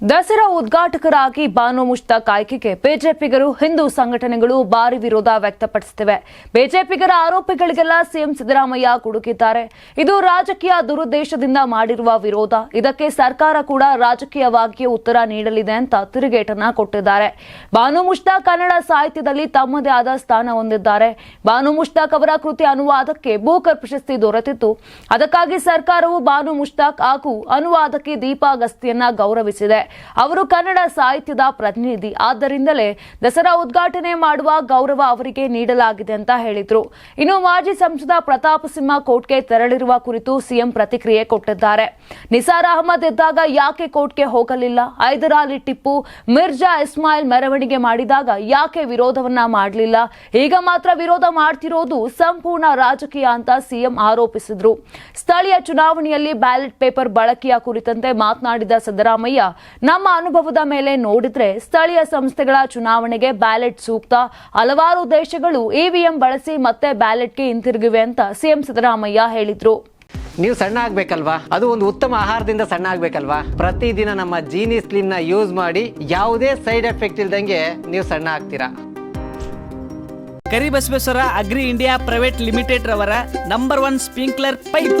ದಸರಾ ಉದ್ಘಾಟಕರಾಗಿ ಬಾನು ಮುಷ್ತಾಕ್ ಆಯ್ಕೆಗೆ ಬಿಜೆಪಿಗರು ಹಿಂದೂ ಸಂಘಟನೆಗಳು ಭಾರಿ ವಿರೋಧ ವ್ಯಕ್ತಪಡಿಸುತ್ತಿವೆ. ಬಿಜೆಪಿಗರ ಆರೋಪಗಳಿಗೆಲ್ಲ ಸಿಎಂ ಸಿದ್ದರಾಮಯ್ಯ ಕುಡುಕಿದ್ದಾರೆ ಇದು ರಾಜಕೀಯ ದುರುದ್ದೇಶದಿಂದ ಮಾಡಿರುವ ವಿರೋಧ. ಇದಕ್ಕೆ ಸರ್ಕಾರ ಕೂಡ ರಾಜಕೀಯವಾಗಿಯೇ ಉತ್ತರ ನೀಡಲಿದೆ ಅಂತ ತಿರುಗೇಟನ್ನ ಕೊಟ್ಟಿದ್ದಾರೆ. ಬಾನು ಮುಷ್ತಾಕ್ ಕನ್ನಡ ಸಾಹಿತ್ಯದಲ್ಲಿ ತಮ್ಮದೇ ಆದ ಸ್ಥಾನ ಹೊಂದಿದ್ದಾರೆ. ಬಾನು ಮುಷ್ತಾಕ್ ಅವರ ಕೃತಿ ಅನುವಾದಕ್ಕೆ ಭೂಕರ್ ಪ್ರಶಸ್ತಿ ದೊರೆತಿತ್ತು. ಅದಕ್ಕಾಗಿ ಸರ್ಕಾರವು ಬಾನು ಮುಷ್ತಾಕ್ ಹಾಗೂ ಅನುವಾದಕ್ಕೆ ದೀಪಾ ಗಸ್ತಿಯನ್ನ ಗೌರವಿಸಿದೆ. ಅವರು ಕನ್ನಡ ಸಾಹಿತ್ಯದ ಪ್ರತಿನಿಧಿ. ಆದ್ದರಿಂದಲೇ ದಸರಾ ಉದ್ಘಾಟನೆ ಮಾಡುವ ಗೌರವ ಅವರಿಗೆ ನೀಡಲಾಗಿದೆ ಅಂತ ಹೇಳಿದ್ರು. ಇನ್ನು ಮಾಜಿ ಸಂಸದ ಪ್ರತಾಪ್ ಸಿಂಹ ಕೋರ್ಟ್ಗೆ ತೆರಳಿರುವ ಕುರಿತು ಸಿಎಂ ಪ್ರತಿಕ್ರಿಯೆ ಕೊಟ್ಟಿದ್ದಾರೆ. ನಿಸಾರ್ ಅಹಮದ್ ಇದ್ದಾಗ ಯಾಕೆ ಕೋರ್ಟ್ಗೆ ಹೋಗಲಿಲ್ಲ? ಹೈದರಾಲಿ ಟಿಪ್ಪು ಮಿರ್ಜಾ ಇಸ್ಮಾಯಿಲ್ ಮೆರವಣಿಗೆ ಮಾಡಿದಾಗ ಯಾಕೆ ವಿರೋಧವನ್ನ ಮಾಡಲಿಲ್ಲ? ಈಗ ಮಾತ್ರ ವಿರೋಧ ಮಾಡ್ತಿರೋದು ಸಂಪೂರ್ಣ ರಾಜಕೀಯ ಅಂತ ಸಿಎಂ ಆರೋಪಿಸಿದ್ರು. ಸ್ಥಳೀಯ ಚುನಾವಣೆಯಲ್ಲಿ ಬ್ಯಾಲೆಟ್ ಪೇಪರ್ ಬಳಕೆಯ ಕುರಿತಂತೆ ಮಾತನಾಡಿದ ಸಿದ್ದರಾಮಯ್ಯ ನಮ್ಮ ಅನುಭವದ ಮೇಲೆ ನೋಡಿದ್ರೆ ಸ್ಥಳೀಯ ಸಂಸ್ಥೆಗಳ ಚುನಾವಣೆಗೆ ಬ್ಯಾಲೆಟ್ ಸೂಕ್ತ. ಹಲವಾರು ದೇಶಗಳು ಇವಿಎಂ ಬಳಸಿ ಮತ್ತೆ ಬ್ಯಾಲೆಟ್ಗೆ ಹಿಂತಿರುಗಿವೆ ಅಂತ ಸಿಎಂ ಸಿದ್ದರಾಮಯ್ಯ ಹೇಳಿದ್ರು. ನೀವು ಸಣ್ಣ ಆಗ್ಬೇಕಲ್ವಾ? ಅದು ಒಂದು ಉತ್ತಮ ಆಹಾರದಿಂದ ಸಣ್ಣ ಆಗ್ಬೇಕಲ್ವಾ? ಪ್ರತಿದಿನ ನಮ್ಮ ಜೀನಿ ಸ್ಲಿಮ್ನ ಯೂಸ್ ಮಾಡಿ ಯಾವುದೇ ಸೈಡ್ ಎಫೆಕ್ಟ್ ಇಲ್ದಂಗೆ ನೀವು ಸಣ್ಣ ಆಗ್ತೀರಾ? Karibasaveshwara agri India private limited ರವರ ನಂಬರ್ ಒನ್ ಸ್ಪ್ರಿಂಕ್ಲರ್ ಪೈಪ್.